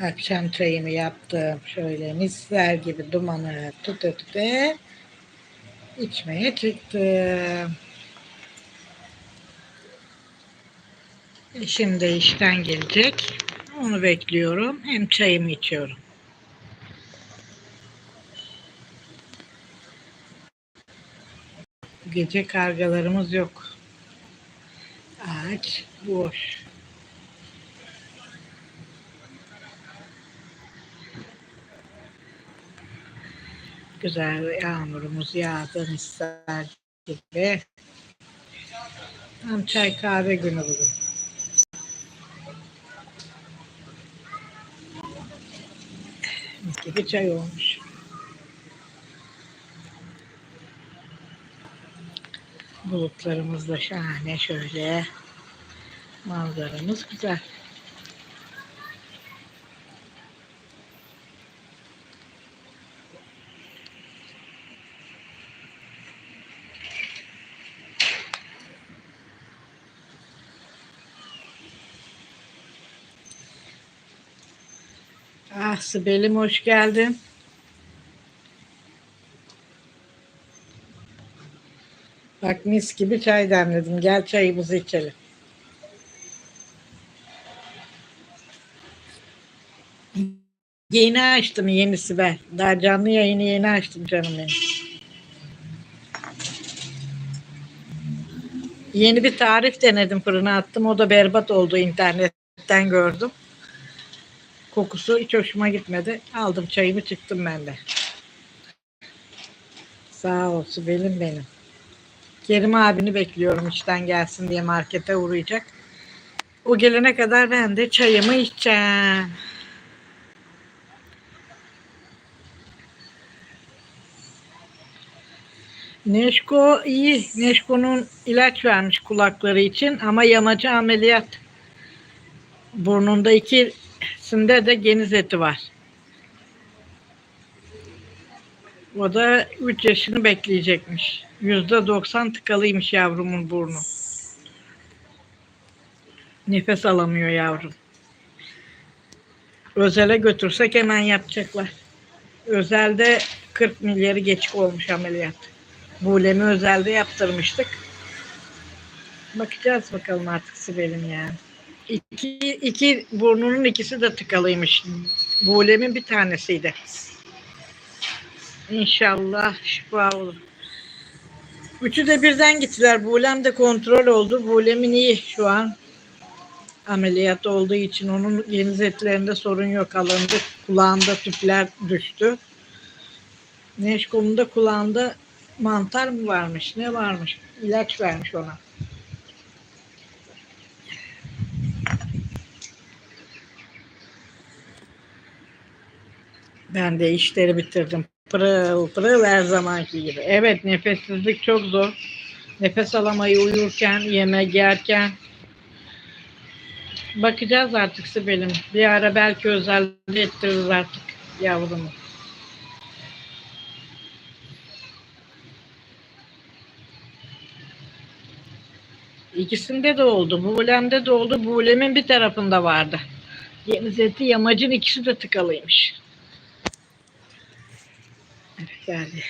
Akşam çayımı yaptım. Şöyle misler gibi dumanı tute tute içmeye çıktım. Eşim de işten gelecek. Onu bekliyorum. Hem çayımı içiyorum. Gece kargalarımız yok. Ağaç boş. Güzel yağmurumuz yağdı misler gibi. Tam çay kahve günü bugün. Mis gibi çay olmuş. Bulutlarımız da şahane şöyle. Manzaramız güzel. Ah Sibel'im hoş geldin. Bak mis gibi çay demledim. Gel çayımızı içelim. Yeni açtım yeni Sibel. Daha canlı yayını yeni açtım canım benim. Yeni bir tarif denedim fırına attım. O da berbat oldu internetten gördüm. Kokusu hiç hoşuma gitmedi. Aldım çayımı çıktım ben de. Sağ ol Sibel'im benim. Kerim abini bekliyorum işten gelsin diye markete uğrayacak. O gelene kadar ben de çayımı içeceğim. Neşko iyi. Neşko'nun ilaç vermiş kulakları için ama yamacı ameliyat. Burnunda ikisinde de geniz eti var. O da 3 yaşını bekleyecekmiş. %90 tıkalıymış yavrumun burnu. Nefes alamıyor yavrum. Özele götürsek hemen yapacaklar. Özelde 40 milyarı geçik olmuş ameliyat. Bulemi özelde yaptırmıştık. Bakacağız bakalım artık Sibel'im yani. İki, iki burnunun ikisi de tıkalıymış. Bulemin bir tanesiydi. İnşallah şifa olur. Üçü de birden gittiler. Bulem de kontrol oldu. Bulemin iyi şu an. Ameliyat olduğu için onun geniz etlerinde sorun yok. Alındı. Kulağında tüpler düştü. Neşko'nun da kulağında mantar mı varmış? Ne varmış? İlaç vermiş ona. Ben de işleri bitirdim. Pırıl pırıl her zamanki gibi. Evet nefessizlik çok zor. Nefes alamayı uyurken, yemek yerken. Bakacağız artık Sibel'im. Bir ara belki özelde ettiririz artık yavrumu. İkisinde de oldu. Buğulemde de oldu. Buğulemin bir tarafında vardı. Yeniz eti yamacın ikisi de tıkalıymış. Geldi.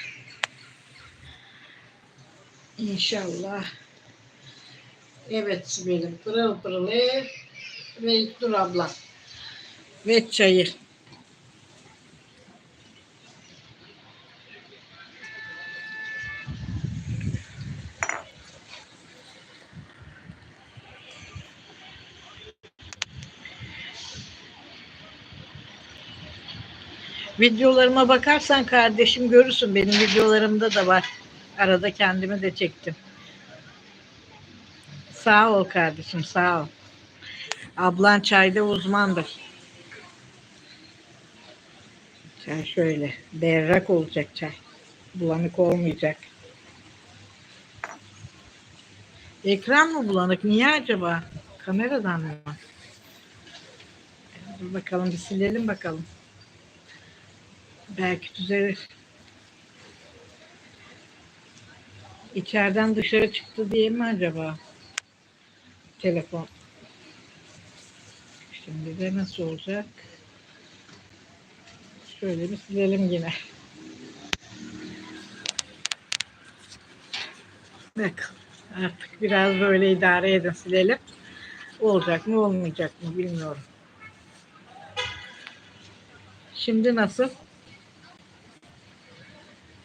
İnşallah. Evet Sibel'im pırıl pırıl ve İlknur abla. Ve çayı. Videolarıma bakarsan kardeşim görürsün. Benim videolarımda da var. Arada kendimi de çektim. Sağ ol kardeşim sağ ol. Ablan çayda uzmandır. Çay şöyle berrak olacak çay. Bulanık olmayacak. Ekran mı bulanık? Niye acaba? Kameradan mı? Dur bakalım bir silelim bakalım. Belki düzelir. İçeriden dışarı çıktı diye mi acaba? Telefon. Şimdi de nasıl olacak? Şöyle bir silelim yine. Bak artık biraz böyle idare edin silelim. Olacak mı olmayacak mı bilmiyorum. Şimdi nasıl?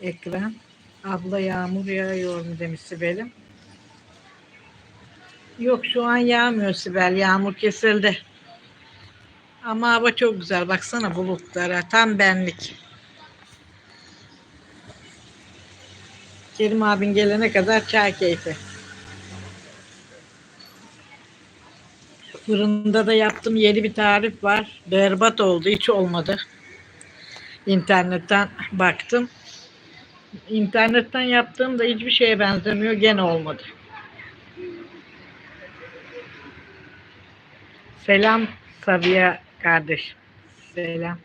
Ekran. Abla yağmur yağıyor mu demiş Sibel'im. Yok şu an yağmıyor Sibel. Yağmur kesildi. Ama hava çok güzel. Baksana bulutlara. Tam benlik. Kerim abin gelene kadar çay keyfi. Fırında da yaptım yeni bir tarif var. Berbat oldu. Hiç olmadı. İnternetten baktım. İnternetten yaptığım da hiçbir şeye benzemiyor. Gene olmadı. Selam Sabiha kardeş. Selam.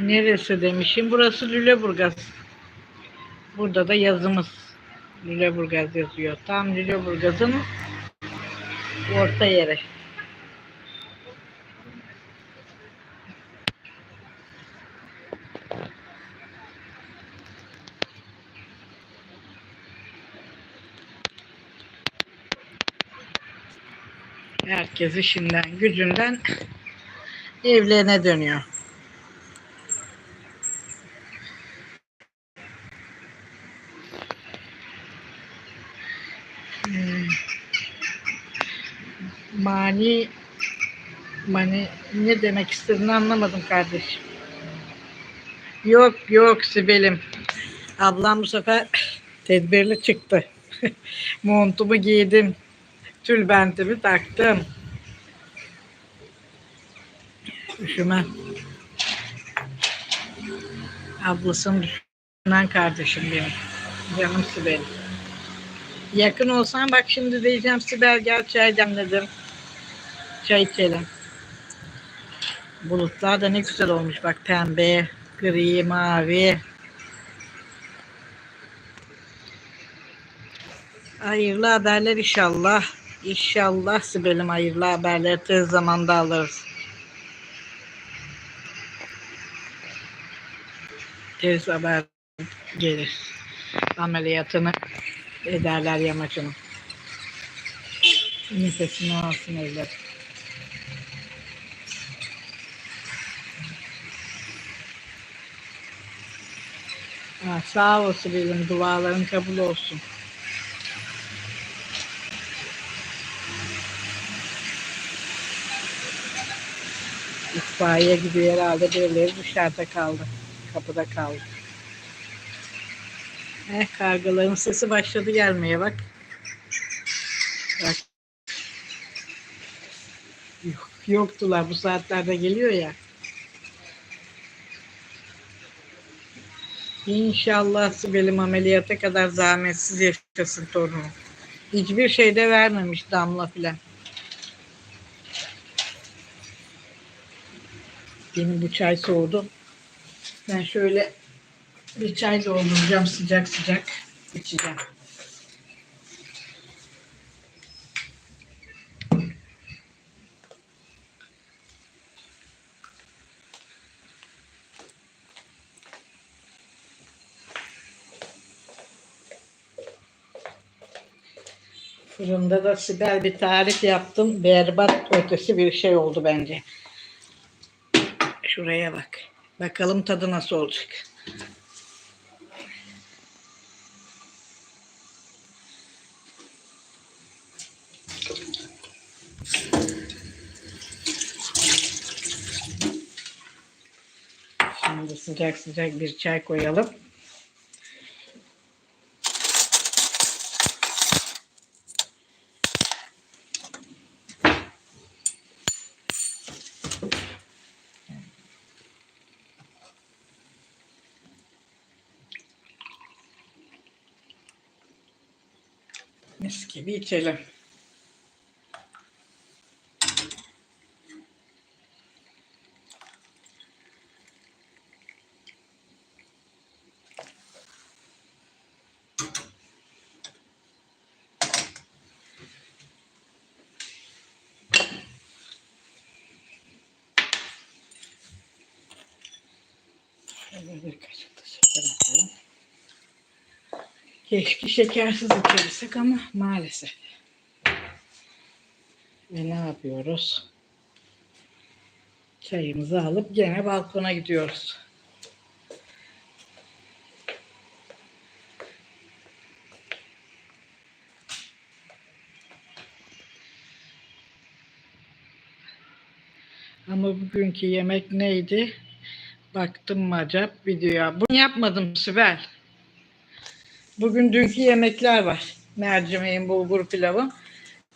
Neresi demişim? Burası Lüleburgaz. Burada da yazımız Lüleburgaz yazıyor. Tam Lüleburgaz'ın orta yeri. Herkes işinden, gücünden evlerine dönüyor. Hmm. Mani mani ne demek istediğini anlamadım kardeşim. Yok yok Sibel'im. Ablam bu sefer tedbirli çıktı. Montumu giydim. Tülbentimi taktım. Üşümem. Ablasının düşünen kardeşim benim. Canım Sibel'im. Yakın olsan bak şimdi diyeceğim Sibel gel çay demledim. Çay içelim. Bulutlar da ne güzel olmuş bak pembe, gri, mavi. Hayırlı haberler inşallah. İnşallah Sibel'im hayırlı haberleri tez zamanda alırız. Tez haber gelir. Ameliyatını ederler yamacını. Nefesini alsın evlat. Ha, sağ olsun benim duaların kabul olsun. İtfaiye gidiyor herhalde birileri dışarıda kaldı. Kapıda kaldı. Eh kargaların sesi başladı gelmeye bak. Bak. Yok, yoktular bu saatlerde geliyor ya. İnşallah Sibel'im ameliyata kadar zahmetsiz yaşasın torunu. Hiçbir şey de vermemiş damla filan. Benim bu çay soğudu. Ben şöyle bir çay dolduracağım sıcak sıcak içeceğim. Fırında da Sibel bir tarif yaptım. Berbat ötesi bir şey oldu bence. Şuraya bak. Bakalım tadı nasıl olacak. Şimdi sıcak sıcak bir çay koyalım. Mis gibi içelim. Şöyle bir kaşık Keşke şekersiz içebilsek ama maalesef. Ve ne yapıyoruz? Çayımızı alıp gene balkona gidiyoruz. Ama bugünkü yemek neydi? Baktım acaba videoya. Bunu yapmadım Sibel. Bugün dünkü yemekler var. Mercimeğin bulgur pilavı.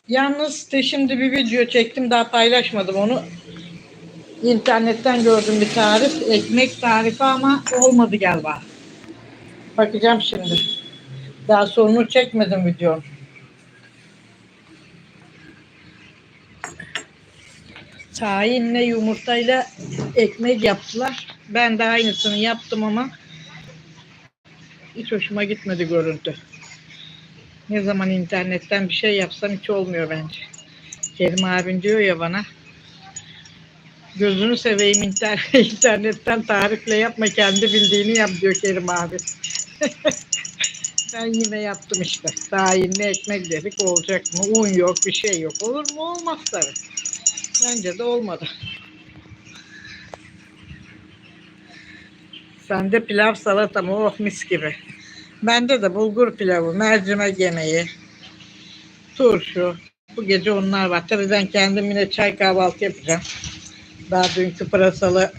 Yalnız de şimdi bir video çektim daha paylaşmadım onu. İnternetten gördüm bir tarif. Ekmek tarifi ama olmadı galiba. Bakacağım şimdi. Daha sonunu çekmedim videonun. Tahinle yumurtayla ekmek yaptılar. Ben de aynısını yaptım ama hiç hoşuma gitmedi görüntü. Ne zaman internetten bir şey yapsam hiç olmuyor bence. Kerim abin diyor ya bana gözünü seveyim inter internetten tarifle yapma kendi bildiğini yap diyor Kerim abi. ben yine yaptım işte. Tahinli ekmek dedik olacak mı? Un yok bir şey yok. Olur mu? Olmaz tabii. Bence de olmadı. Sende pilav salata mı? Oh mis gibi. Bende de bulgur pilavı, mercimek yemeği, turşu. Bu gece onlar var. Tabii ben kendim yine çay kahvaltı yapacağım. Daha dünkü pırasalı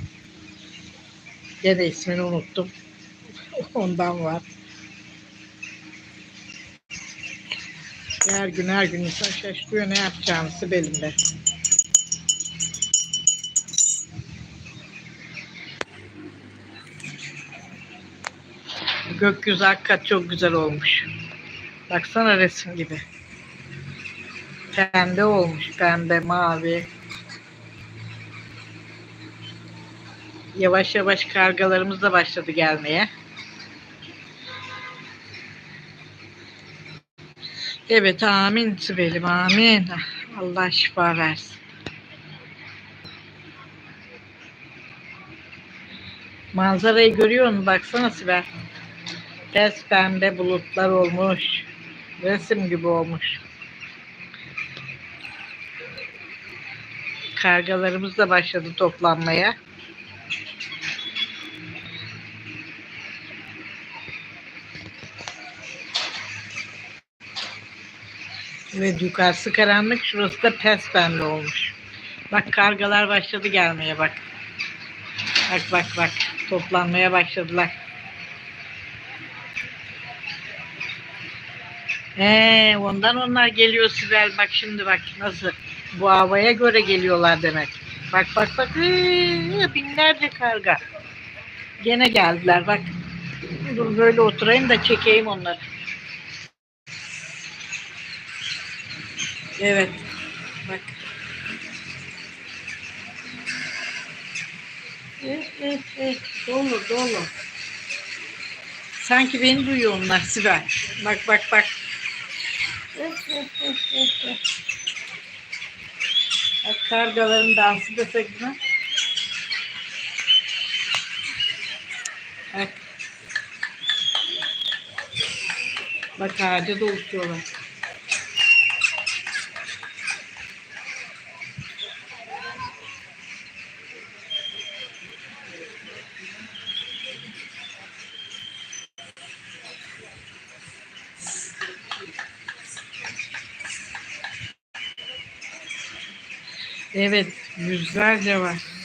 gene ismini unuttum. Ondan var. Her gün her gün insan şaşırıyor ne yapacağını Sibel'inde. Gökyüzü hakikaten çok güzel olmuş. Baksana resim gibi. Pembe olmuş. Pembe, mavi. Yavaş yavaş kargalarımız da başladı gelmeye. Evet amin Sibel'im amin. Allah şifa versin. Manzarayı görüyor musun? Baksana Sibel. Pes pembe bulutlar olmuş. Resim gibi olmuş. Kargalarımız da başladı toplanmaya. Ve yukarısı karanlık, şurası da pes pembe olmuş. Bak kargalar başladı gelmeye bak. Bak bak bak toplanmaya başladılar. He, ondan onlar geliyor Sibel. Bak şimdi bak nasıl. Bu havaya göre geliyorlar demek. Bak bak bak. Ee, binlerce karga. Gene geldiler bak. Dur böyle oturayım da çekeyim onları. Evet. Bak. Eh, eh, eh. Dolu dolu. Sanki beni duyuyor onlar Sibel. Bak bak bak. Bak kargaların dansı desek mi? Bak. Bak ağaca da uçuyorlar. Evet, yüzlerce var.